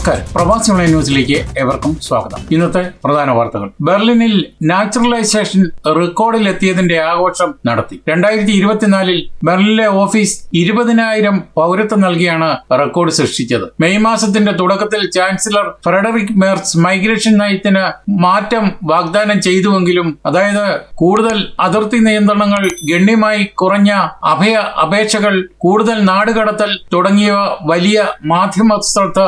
നമസ്കാരം. പ്രവാസി ഓൺലൈൻ ന്യൂസിലേക്ക് ഏവർക്കും സ്വാഗതം. ഇന്നത്തെ പ്രധാന വാർത്തകൾ. ബെർലിനിൽ നാച്ചുറലൈസേഷൻ റെക്കോർഡിലെത്തിയതിന്റെ ആഘോഷം നടത്തി. രണ്ടായിരത്തി ഇരുപത്തിനാലിൽ ബെർലിനിലെ ഓഫീസ് ഇരുപതിനായിരം പൗരത്വം നൽകിയാണ് റെക്കോർഡ് സൃഷ്ടിച്ചത്. മെയ് മാസത്തിന്റെ തുടക്കത്തിൽ ചാൻസലർ ഫ്രെഡറിക് മേർസ് മൈഗ്രേഷൻ നയത്തിന് മാറ്റം വാഗ്ദാനം ചെയ്തുവെങ്കിലും അതായത് കൂടുതൽ അതിർത്തി നിയന്ത്രണങ്ങൾ ഗണ്യമായി കുറഞ്ഞ അഭയ അപേക്ഷകൾ കൂടുതൽ നാടുകടത്തൽ തുടങ്ങിയവ വലിയ മാധ്യമ ശ്രദ്ധ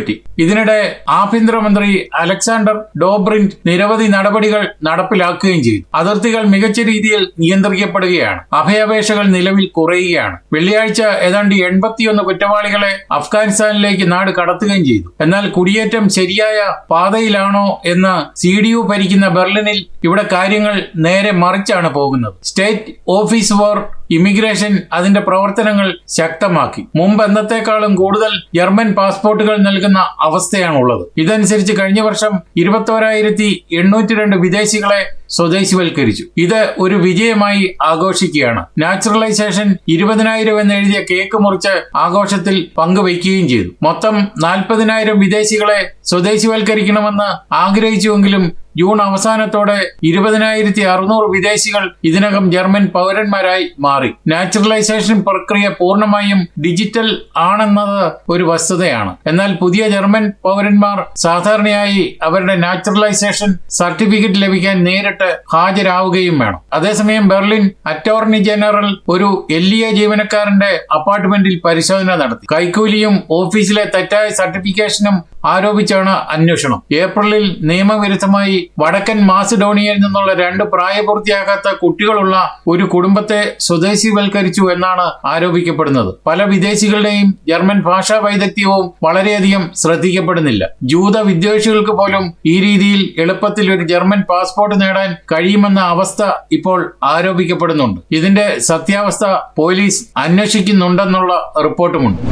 പിടിച്ചുപറ്റി ഇതിനിടെ ആഭ്യന്തരമന്ത്രി അലക്സാണ്ടർ ഡോബ്രിൻഡ് നിരവധി നടപടികൾ നടപ്പിലാക്കുകയും ചെയ്തു. അതിർത്തികൾ മികച്ച രീതിയിൽ നിയന്ത്രിക്കപ്പെടുകയാണ്. അഭയാപേക്ഷകൾ നിലവിൽ കുറയുകയാണ്. വെള്ളിയാഴ്ച ഏതാണ്ട് എൺപത്തിയൊന്ന് കുറ്റവാളികളെ അഫ്ഗാനിസ്ഥാനിലേക്ക് നാട് കടത്തുകയും ചെയ്തു. എന്നാൽ കുടിയേറ്റം ശരിയായ പാതയിലാണോ എന്ന് സി ഡി യു ഭരിക്കുന്ന ബെർലിനിൽ ഇവിടെ കാര്യങ്ങൾ നേരെ മറിച്ചാണ് പോകുന്നത്. സ്റ്റേറ്റ് ഓഫീസ് ഫോർ ഇമിഗ്രേഷൻ അതിന്റെ പ്രവർത്തനങ്ങൾ ശക്തമാക്കി. മുമ്പ് എന്നത്തെക്കാളും കൂടുതൽ ജർമ്മൻ പാസ്പോർട്ടുകൾ നൽകുന്ന അവസ്ഥയാണുള്ളത്. ഇതനുസരിച്ച് കഴിഞ്ഞ വർഷം ഇരുപത്തോരായിരത്തി എണ്ണൂറ്റി രണ്ട് വിദേശികളെ സ്വദേശിവൽക്കരിച്ചു. ഇത് ഒരു വിജയമായി ആഘോഷിക്കുകയാണ്. നാച്ചുറലൈസേഷൻ ഇരുപതിനായിരം എന്ന് എഴുതിയ കേക്ക് മുറിച്ച് ആഘോഷത്തിൽ പങ്കുവയ്ക്കുകയും ചെയ്തു. മൊത്തം നാൽപ്പതിനായിരം വിദേശികളെ സ്വദേശിവൽക്കരിക്കണമെന്ന് ആഗ്രഹിച്ചുവെങ്കിലും ജൂൺ അവസാനത്തോടെ ഇരുപതിനായിരത്തി അറുന്നൂറ് വിദേശികൾ ഇതിനകം ജർമ്മൻ പൗരന്മാരായി മാറി. നാച്ചുറലൈസേഷൻ പ്രക്രിയ പൂർണമായും ഡിജിറ്റൽ ആണെന്നത് ഒരു വസ്തുതയാണ്. എന്നാൽ പുതിയ ജർമ്മൻ പൗരന്മാർ സാധാരണയായി അവരുടെ നാച്ചുറലൈസേഷൻ സർട്ടിഫിക്കറ്റ് ലഭിക്കാൻ നേരിട്ട് ഹാജരാവുകയും വേണം. അതേസമയം ബെർലിൻ അറ്റോർണി ജനറൽ ഒരു എൽ ഇ എ ജീവനക്കാരന്റെ അപ്പാർട്ട്മെന്റിൽ പരിശോധന നടത്തി. കൈക്കൂലിയും ഓഫീസിലെ തെറ്റായ സർട്ടിഫിക്കേഷനും ആരോപിച്ചാണ് അന്വേഷണം. ഏപ്രിലിൽ നിയമവിരുദ്ധമായി വടക്കൻ മാസിഡോണിയയിൽ നിന്നുള്ള രണ്ട് പ്രായപൂർത്തിയാകാത്ത കുട്ടികളുള്ള ഒരു കുടുംബത്തെ സ്വദേശിവൽക്കരിച്ചു എന്നാണ് ആരോപിക്കപ്പെടുന്നത്. പല വിദേശികളുടെയും ജർമ്മൻ ഭാഷാ വൈദഗ്ധ്യവും വളരെയധികം ശ്രദ്ധിക്കപ്പെടുന്നില്ല. ജൂത വിദ്വേഷികൾക്ക് പോലും ഈ രീതിയിൽ എളുപ്പത്തിൽ ഒരു ജർമ്മൻ പാസ്പോർട്ട് നേടാൻ കഴിയുമെന്ന അവസ്ഥ ഇപ്പോൾ ആരോപിക്കപ്പെടുന്നുണ്ട്. ഇതിന്റെ സത്യാവസ്ഥ പോലീസ് അന്വേഷിക്കുന്നുണ്ടെന്നുള്ള റിപ്പോർട്ടുമുണ്ട്.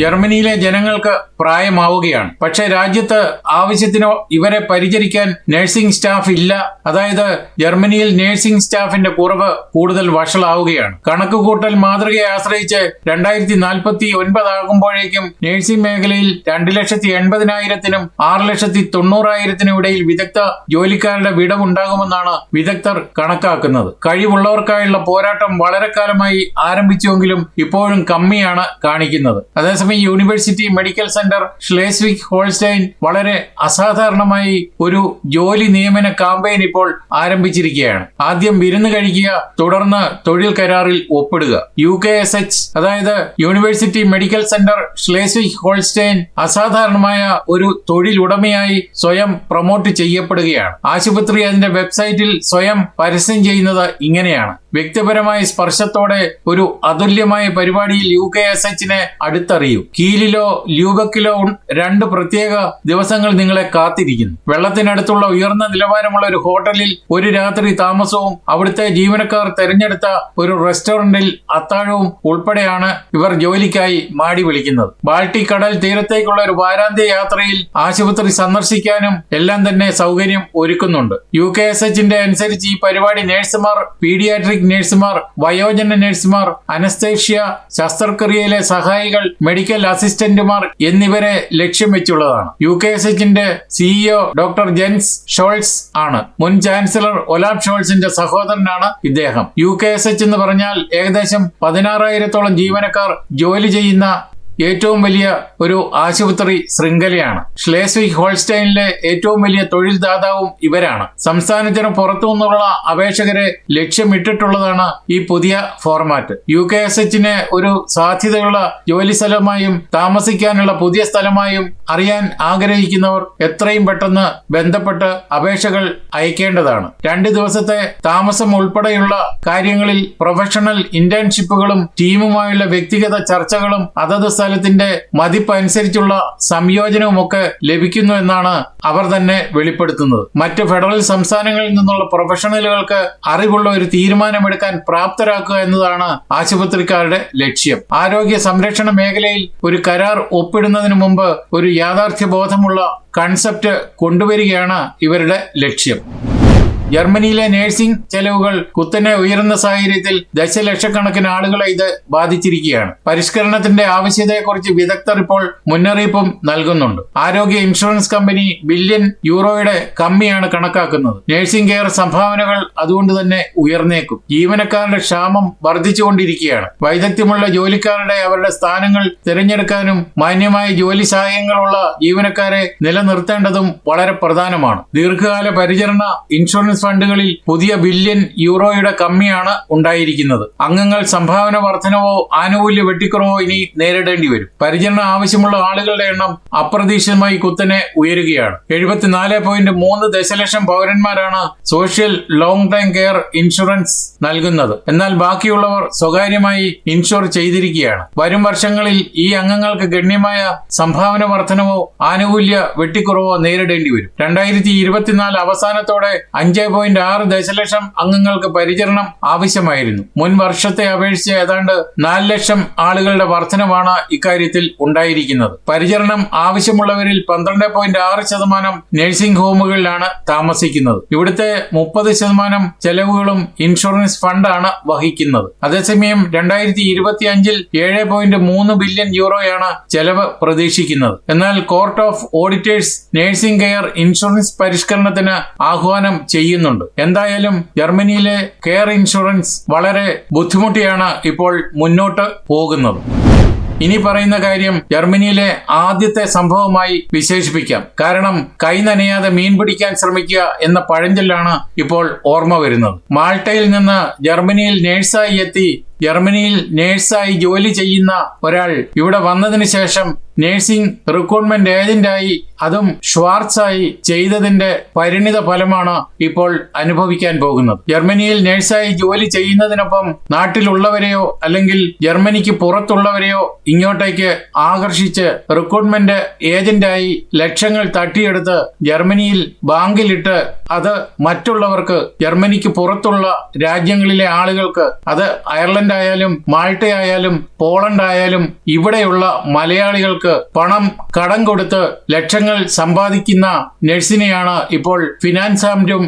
ജർമ്മനിയിലെ ജനങ്ങൾക്ക് പ്രായമാവുകയാണ്. പക്ഷേ രാജ്യത്ത് ആവശ്യത്തിനോ ഇവരെ പരിചരിക്കാൻ നഴ്സിംഗ് സ്റ്റാഫ് ഇല്ല. അതായത് ജർമ്മനിയിൽ നഴ്സിംഗ് സ്റ്റാഫിന്റെ കുറവ് കൂടുതൽ വഷളാവുകയാണ്. കണക്കുകൂട്ടൽ മാതൃകയെ ആശ്രയിച്ച് രണ്ടായിരത്തി നാൽപ്പത്തി ഒൻപതാകുമ്പോഴേക്കും നഴ്സിംഗ് മേഖലയിൽ രണ്ട് ലക്ഷത്തി എൺപതിനായിരത്തിനും ആറ് ലക്ഷത്തി തൊണ്ണൂറായിരത്തിനും ഇടയിൽ വിദഗ്ധ ജോലിക്കാരുടെ വിടവുണ്ടാകുമെന്നാണ് വിദഗ്ധർ കണക്കാക്കുന്നത്. കഴിവുള്ളവർക്കായുള്ള പോരാട്ടം വളരെ കാലമായി ആരംഭിച്ചുവെങ്കിലും ഇപ്പോഴും കമ്മിയാണ് കാണിക്കുന്നത്. അതേസമയം university medical centre Schleswig Holstein വളരെ അസാധാരണമായി ഒരു ജോലി നിയമന കാമ്പയിൻ ഇപ്പോൾ ആരംഭിച്ചിരിക്കുകയാണ്. ആദ്യം വിരുന്ന് കഴിക്കുക തുടർന്ന് തൊഴിൽ കരാറിൽ ഒപ്പിടുക. യു കെ എസ് എച്ച് അതായത് university medical centre Schleswig Holstein അസാധാരണമായ ഒരു തൊഴിലുടമയായി സ്വയം പ്രൊമോട്ട് ചെയ്യപ്പെടുകയാണ്. ആശുപത്രി അതിന്റെ വെബ്സൈറ്റിൽ സ്വയം പരസ്യം ചെയ്യുന്നത് ഇങ്ങനെയാണ്. വ്യക്തിപരമായ സ്പർശത്തോടെ ഒരു അതുല്യമായ പരിപാടിയിൽ യു കെ എസ് എച്ചിനെ അടുത്തറിയൂ കീലിലോ ല്യൂബക്കിലോ രണ്ട് പ്രത്യേക ദിവസങ്ങൾ നിങ്ങളെ കാത്തിരിക്കുന്നു. വെള്ളത്തിനടുത്തുള്ള ഉയർന്ന നിലവാരമുള്ള ഒരു ഹോട്ടലിൽ ഒരു രാത്രി താമസവും അവിടുത്തെ ജീവനക്കാർ തെരഞ്ഞെടുത്ത ഒരു റെസ്റ്റോറന്റിൽ അത്താഴവും ഉൾപ്പെടെയാണ് ഇവർ ജോലിക്കായി മാടി വിളിക്കുന്നത്. ബാൾട്ടിക് കടൽ തീരത്തേക്കുള്ള ഒരു വാരാന്ത്യ യാത്രയിൽ ആശുപത്രി സന്ദർശിക്കാനും എല്ലാം തന്നെ സൗകര്യം ഒരുക്കുന്നുണ്ട്. യു കെ എസ് എച്ചിന്റെ അനുസരിച്ച് ഈ പരിപാടി നഴ്സുമാർ പീഡിയാട്രിക് നഴ്സുമാർ വയോജന നഴ്സുമാർ അനസ്തേഷ്യ ശസ്ത്രക്രിയയിലെ സഹായികൾ മെഡിക്കൽ അസിസ്റ്റന്റുമാർ എന്നിവരെ ലക്ഷ്യം വെച്ചുള്ളതാണ്. യു കെ എസ് എച്ചിന്റെ സിഇഒ ഡോക്ടർ ജെൻസ് ഷോൾസ് ആണ്. മുൻ ചാൻസലർ ഒലാബ് ഷോൾസിന്റെ സഹോദരനാണ് ഇദ്ദേഹം. യു കെ എസ് എച്ച് എന്ന് പറഞ്ഞാൽ ഏകദേശം പതിനാറായിരത്തോളം ജീവനക്കാർ ജോലി ചെയ്യുന്ന ഏറ്റവും വലിയ ഒരു ആശുപത്രി ശൃംഖലയാണ്. ഷ്ലേസ്വിക് ഹോൾസ്റ്റൈനിലെ ഏറ്റവും വലിയ തൊഴിൽ ദാതാവും ഇവരാണ്. സംസ്ഥാനത്തിന് പുറത്തു നിന്നുള്ള അപേക്ഷകരെ ലക്ഷ്യമിട്ടിട്ടുള്ളതാണ് ഈ പുതിയ ഫോർമാറ്റ് യു കെ എസ് എച്ചിനെ ഒരു സാധ്യതയുള്ള ജോലി സ്ഥലമായും താമസിക്കാനുള്ള പുതിയ സ്ഥലമായും അറിയാൻ ആഗ്രഹിക്കുന്നവർ എത്രയും പെട്ടെന്ന് ബന്ധപ്പെട്ട് അപേക്ഷകൾ അയക്കേണ്ടതാണ്. രണ്ട് ദിവസത്തെ താമസം ഉൾപ്പെടെയുള്ള കാര്യങ്ങളിൽ പ്രൊഫഷണൽ ഇന്റേൺഷിപ്പുകളും ടീമുമായുള്ള വ്യക്തിഗത ചർച്ചകളും അതത് സ്ഥലത്തിന്റെ മതിപ്പ് അനുസരിച്ചുള്ള സംയോജനവുമൊക്കെ ലഭിക്കുന്നു എന്നാണ് അവർ തന്നെ വെളിപ്പെടുത്തുന്നത്. മറ്റ് ഫെഡറൽ സംസ്ഥാനങ്ങളിൽ നിന്നുള്ള പ്രൊഫഷണലുകൾക്ക് അറിവുള്ള ഒരു തീരുമാനമെടുക്കാൻ പ്രാപ്തരാക്കുക എന്നതാണ് ആശുപത്രിക്കാരുടെ ലക്ഷ്യം. ആരോഗ്യ സംരക്ഷണ മേഖലയിൽ ഒരു കരാർ ഒപ്പിടുന്നതിന് മുമ്പ് ഒരു യാഥാർത്ഥ്യ ബോധമുള്ള കൺസെപ്റ്റ് കൊണ്ടുവരികയാണ് ഇവരുടെ ലക്ഷ്യം. ജർമ്മനിയിലെ നഴ്സിംഗ് ചെലവുകൾ കുത്തനെ ഉയരുന്ന സാഹചര്യത്തിൽ ദശലക്ഷക്കണക്കിന് ആളുകളെ ഇത് ബാധിച്ചിരിക്കുകയാണ്. പരിഷ്കരണത്തിന്റെ ആവശ്യതയെക്കുറിച്ച് വിദഗ്ധർ ഇപ്പോൾ മുന്നറിയിപ്പും നൽകുന്നുണ്ട്. ആരോഗ്യ ഇൻഷുറൻസ് കമ്പനി ബില്യൺ യൂറോയുടെ കമ്മിയാണ് കണക്കാക്കുന്നത്. നഴ്സിംഗ് കെയർ സംഭാവനകൾ അതുകൊണ്ട് തന്നെ ഉയർന്നേക്കും. ജീവനക്കാരുടെ ക്ഷാമം വർദ്ധിച്ചുകൊണ്ടിരിക്കുകയാണ്. വൈദഗ്ധ്യമുള്ള ജോലിക്കാരുടെ അവരുടെ സ്ഥാനങ്ങൾ തിരഞ്ഞെടുക്കാനും മാന്യമായ ജോലി സഹായങ്ങളുള്ള ജീവനക്കാരെ നിലനിർത്തേണ്ടതും വളരെ പ്രധാനമാണ്. ദീർഘകാല പരിചരണ ഇൻഷുറൻസ് ഫണ്ടുകളിൽ പുതിയ ബില്യൺ യൂറോയുടെ കമ്മിയാണ് ഉണ്ടായിരിക്കുന്നത്. അംഗങ്ങൾ സംഭാവന വർധനവോ ആനുകൂല്യ വെട്ടിക്കുറവോ ഇനി നേരിടേണ്ടി വരും. പരിചരണം ആവശ്യമുള്ള ആളുകളുടെ എണ്ണം അപ്രതീക്ഷിതമായി കുത്തനെ ഉയരുകയാണ്. എഴുപത്തിനാല് പോയിന്റ് മൂന്ന് ദശലക്ഷം പൗരന്മാരാണ് social long time care insurance നൽകുന്നത്. എന്നാൽ ബാക്കിയുള്ളവർ സ്വകാര്യമായി ഇൻഷുർ ചെയ്തിരിക്കുകയാണ്. വരും വർഷങ്ങളിൽ ഈ അംഗങ്ങൾക്ക് ഗണ്യമായ സംഭാവന വർധനവോ ആനുകൂല്യ വെട്ടിക്കുറവോ നേരിടേണ്ടി വരും. രണ്ടായിരത്തി ഇരുപത്തിനാല് അവസാനത്തോടെ അഞ്ച് പോയിന്റ് ആറ് ദശലക്ഷം അംഗങ്ങൾക്ക് പരിചരണം ആവശ്യമായിരുന്നു. മുൻ വർഷത്തെ അപേക്ഷിച്ച് ഏതാണ്ട് നാല് ലക്ഷം ആളുകളുടെ വർധനമാണ് ഇക്കാര്യത്തിൽ ഉണ്ടായിരിക്കുന്നത്. പരിചരണം ആവശ്യമുള്ളവരിൽ പന്ത്രണ്ട് പോയിന്റ് ആറ് ശതമാനം നഴ്സിംഗ് ഹോമുകളിലാണ് താമസിക്കുന്നത്. ഇവിടുത്തെ മുപ്പത് ശതമാനം ചെലവുകളും ഇൻഷുറൻസ് ഫണ്ടാണ് വഹിക്കുന്നത്. അതേസമയം രണ്ടായിരത്തി ഇരുപത്തി അഞ്ചിൽ ഏഴ് പോയിന്റ് മൂന്ന് ബില്യൺ യൂറോയാണ് ചെലവ് പ്രതീക്ഷിക്കുന്നത്. എന്നാൽ court of auditors nursing care insurance പരിഷ്കരണത്തിന് ആഹ്വാനം ചെയ്യുന്നുണ്ട്. എന്തായാലും ജർമ്മനിയിലെ കെയർ ഇൻഷുറൻസ് വളരെ ബുദ്ധിമുട്ടിയാണ് ഇപ്പോൾ മുന്നോട്ട് പോകുന്നത്. ഇനി പറയുന്ന കാര്യം ജർമ്മനിയിലെ ആദ്യത്തെ സംഭവമായി വിശേഷിപ്പിക്കാം. കാരണം കൈ നനയാതെ മീൻ പിടിക്കാൻ ശ്രമിക്കുക എന്ന പഴഞ്ചൊല്ലാണ് ഇപ്പോൾ ഓർമ്മ വരുന്നത്. മാൾട്ടയിൽ നിന്ന് ജർമ്മനിയിൽ നേഴ്സായി എത്തി ജർമ്മനിയിൽ നേഴ്സായി ജോലി ചെയ്യുന്ന ഒരാൾ ഇവിടെ വന്നതിന് ശേഷം നേഴ്സിംഗ് റിക്രൂട്ട്മെന്റ് ഏജന്റായി അതും ഷ്വാർട്സായി ചെയ്തതിന്റെ പരിണിത ഫലമാണ് ഇപ്പോൾ അനുഭവിക്കാൻ പോകുന്നത്. ജർമ്മനിയിൽ നേഴ്സായി ജോലി ചെയ്യുന്നതിനൊപ്പം നാട്ടിലുള്ളവരെയോ അല്ലെങ്കിൽ ജർമ്മനിക്ക് പുറത്തുള്ളവരെയോ ഇങ്ങോട്ടേക്ക് ആകർഷിച്ച് റിക്രൂട്ട്മെന്റ് ഏജന്റായി ലക്ഷങ്ങൾ തട്ടിയെടുത്ത് ജർമ്മനിയിൽ ബാങ്കിലിട്ട് അത് മറ്റുള്ളവർക്ക് ജർമ്മനിക്ക് പുറത്തുള്ള രാജ്യങ്ങളിലെ ആളുകൾക്ക് അത് അയർലൻഡ് ആയാലും മാൾട്ട ആയാലും പോളണ്ട് ആയാലും ഇവിടെയുള്ള മലയാളികൾക്ക് പണം കടം കൊടുത്ത് ലക്ഷങ്ങൾ സമ്പാദിക്കുന്ന നഴ്സിനെയാണ് ഇപ്പോൾ ഫിനാൻസ് ആംറ്റും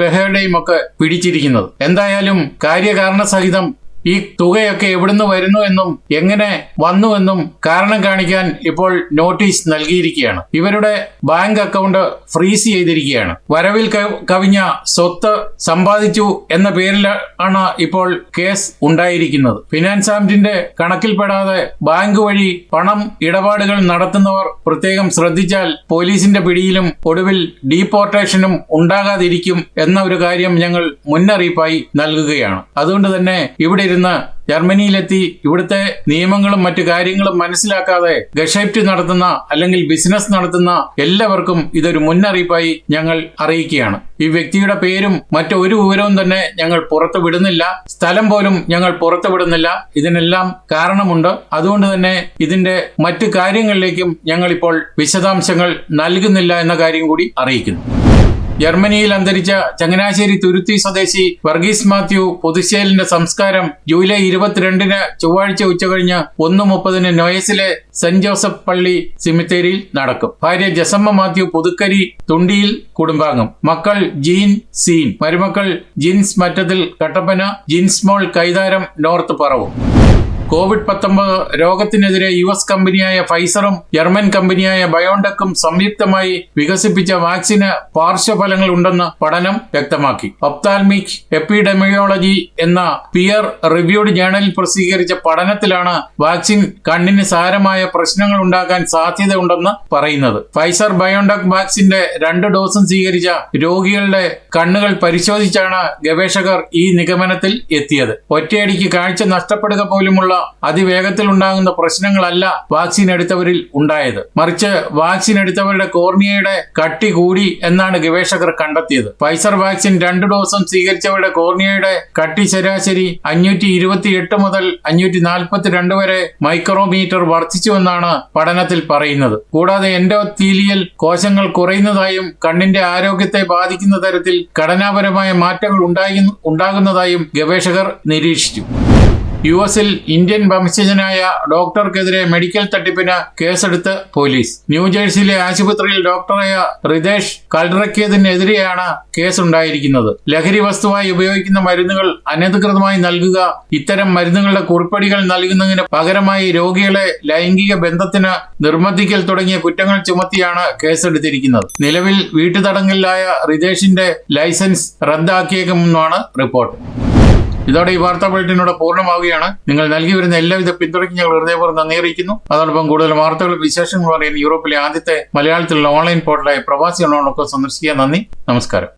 ബെഹയുടെയും ഒക്കെ പിടിച്ചിരിക്കുന്നത്. എന്തായാലും കാര്യകാരണ സഹിതം ഈ തുകയൊക്കെ എവിടുന്ന് വരുന്നു എന്നും എങ്ങനെ വന്നു എന്നും കാരണം കാണിക്കാൻ ഇപ്പോൾ നോട്ടീസ് നൽകിയിരിക്കുകയാണ്. ഇവരുടെ ബാങ്ക് അക്കൗണ്ട് ഫ്രീസ് ചെയ്തിരിക്കുകയാണ്. വരവിൽ കവിഞ്ഞ സ്വത്ത് സമ്പാദിച്ചു എന്ന പേരിലാണ് ഇപ്പോൾ കേസ് ഉണ്ടായിരിക്കുന്നത്. ഫിനാൻസ് ആംറ്റിന്റെ കണക്കിൽപ്പെടാതെ ബാങ്ക് വഴി പണം ഇടപാടുകൾ നടത്തുന്നവർ പ്രത്യേകം ശ്രദ്ധിച്ചാൽ പോലീസിന്റെ പിടിയിലും ഒടുവിൽ ഡീപ്പോർട്ടേഷനും ഉണ്ടാകാതിരിക്കും എന്ന ഒരു കാര്യം ഞങ്ങൾ മുന്നറിയിപ്പായി നൽകുകയാണ്. അതുകൊണ്ട് തന്നെ ഇവിടെ ഇരുന്ന് ജർമ്മനിയിലെത്തി ഇവിടുത്തെ നിയമങ്ങളും മറ്റു കാര്യങ്ങളും മനസ്സിലാക്കാതെ ഗഷൈപ്റ്റ് നടത്തുന്ന അല്ലെങ്കിൽ ബിസിനസ് നടത്തുന്ന എല്ലാവർക്കും ഇതൊരു മുന്നറിയിപ്പായി ഞങ്ങൾ അറിയിക്കുകയാണ്. ഈ വ്യക്തിയുടെ പേരും മറ്റൊരു വിവരവും തന്നെ ഞങ്ങൾ പുറത്തു വിടുന്നില്ല. സ്ഥലം പോലും ഞങ്ങൾ പുറത്തു വിടുന്നില്ല. ഇതിനെല്ലാം കാരണമുണ്ട്. അതുകൊണ്ട് തന്നെ ഇതിന്റെ മറ്റു കാര്യങ്ങളിലേക്കും ഞങ്ങളിപ്പോൾ വിശദാംശങ്ങൾ നൽകുന്നില്ല എന്ന കാര്യം കൂടി അറിയിക്കുന്നു. ജർമ്മനിയിൽ അന്തരിച്ച ചങ്ങനാശ്ശേരി തുരുത്തി സ്വദേശി വർഗീസ് മാത്യു പൊതുശേലിന്റെ സംസ്കാരം ജൂലൈ ഇരുപത്തിരണ്ടിന് ചൊവ്വാഴ്ച ഉച്ചകഴിഞ്ഞ് ഒന്ന് മുപ്പതിന് നോയസിലെ സെന്റ് ജോസഫ് പള്ളി സിമിത്തേരിയിൽ നടക്കും. ഭാര്യ ജസമ്മ മാത്യു പുതുക്കരി തുണ്ടിയിൽ കുടുംബാംഗം. മക്കൾ ജീൻ സീൻ. മരുമക്കൾ ജിൻസ് മറ്റത്തിൽ കട്ടപ്പന ജിൻസ് മോൾ കൈതാരം നോർത്ത് പറവും കോവിഡ് പത്തൊമ്പത് രോഗത്തിനെതിരെ യു എസ് കമ്പനിയായ ഫൈസറും ജർമ്മൻ കമ്പനിയായ ബയോണ്ടെക്കും സംയുക്തമായി വികസിപ്പിച്ച വാക്സിന് പാർശ്വഫലങ്ങൾ ഉണ്ടെന്ന് പഠനം വ്യക്തമാക്കി. ഒപ്താൽമിക് എപ്പിഡെമിയോളജി എന്ന പിയർ റിവ്യൂഡ് ജേണലിൽ പ്രസിദ്ധീകരിച്ച പഠനത്തിലാണ് വാക്സിൻ കണ്ണിന് സാരമായ പ്രശ്നങ്ങൾ ഉണ്ടാക്കാൻ സാധ്യതയുണ്ടെന്ന് പറയുന്നത്. ഫൈസർ ബയോണ്ടെക് വാക്സിന്റെ രണ്ട് ഡോസും സ്വീകരിച്ച രോഗികളുടെ കണ്ണുകൾ പരിശോധിച്ചാണ് ഗവേഷകർ ഈ നിഗമനത്തിൽ എത്തിയത്. ഒറ്റയടിക്ക് കാഴ്ച നഷ്ടപ്പെടുക പോലുമുള്ള അതിവേഗത്തിൽ ഉണ്ടാകുന്ന പ്രശ്നങ്ങളല്ല വാക്സിൻ എടുത്തവരിൽ ഉണ്ടായത്. മറിച്ച് വാക്സിൻ എടുത്തവരുടെ കോർണിയയുടെ കട്ടി കൂടി എന്നാണ് ഗവേഷകർ കണ്ടെത്തിയത്. ഫൈസർ വാക്സിൻ രണ്ട് ഡോസും സ്വീകരിച്ചവരുടെ കോർണിയയുടെ കട്ടി ശരാശരി അഞ്ഞൂറ്റി ഇരുപത്തിയെട്ട് മുതൽ അഞ്ഞൂറ്റി നാൽപ്പത്തിരണ്ട് വരെ മൈക്രോമീറ്റർ വർദ്ധിച്ചുവെന്നാണ് പഠനത്തിൽ പറയുന്നത്. കൂടാതെ എൻഡോത്തീലിയൽ കോശങ്ങൾ കുറയുന്നതായും കണ്ണിന്റെ ആരോഗ്യത്തെ ബാധിക്കുന്ന തരത്തിൽ ഘടനാപരമായ മാറ്റങ്ങൾ ഉണ്ടാകുന്നതായും ഗവേഷകർ നിരീക്ഷിച്ചു. യു എസിൽ ഇന്ത്യൻ വംശജനായ ഡോക്ടർക്കെതിരെ മെഡിക്കൽ തട്ടിപ്പിന് കേസെടുത്ത് പോലീസ്. ന്യൂജേഴ്സിയിലെ ആശുപത്രിയിൽ ഡോക്ടറായ റിതേഷ് കൽറക്കിയതിനെതിരെയാണ് കേസുണ്ടായിരിക്കുന്നത്. ലഹരി വസ്തുവായി ഉപയോഗിക്കുന്ന മരുന്നുകൾ അനധികൃതമായി നൽകുക ഇത്തരം മരുന്നുകളുടെ കുറിപ്പടികൾ നൽകുന്നതിന് പകരമായി രോഗികളെ ലൈംഗിക ബന്ധത്തിന് നിർബന്ധിക്കൽ തുടങ്ങിയ കുറ്റങ്ങൾ ചുമത്തിയാണ് കേസെടുത്തിരിക്കുന്നത്. നിലവിൽ വീട്ടുതടങ്കലിലായ റിതേഷിന്റെ ലൈസൻസ് റദ്ദാക്കിയേക്കുമെന്നാണ് റിപ്പോർട്ട്. ഇതോടെ ഈ വാർത്താ ബുള്ളറ്റിനോട് പൂർണമാവുകയാണ്. നിങ്ങൾ നൽകി വരുന്ന എല്ലാവിധ പിന്തുണയ്ക്കും ഞങ്ങൾ ഹൃദയപൂർവം നന്ദി അറിയിക്കുന്നു. അതോടൊപ്പം കൂടുതൽ വാർത്തകളും വിശേഷങ്ങൾ അറിയാൻ യൂറോപ്പിലെ ആദ്യത്തെ മലയാളത്തിലുള്ള ഓൺലൈൻ പോർട്ടലായ പ്രവാസി ഓൺലൈനൊക്കെ സന്ദർശിക്കുക. നന്ദി. നമസ്കാരം.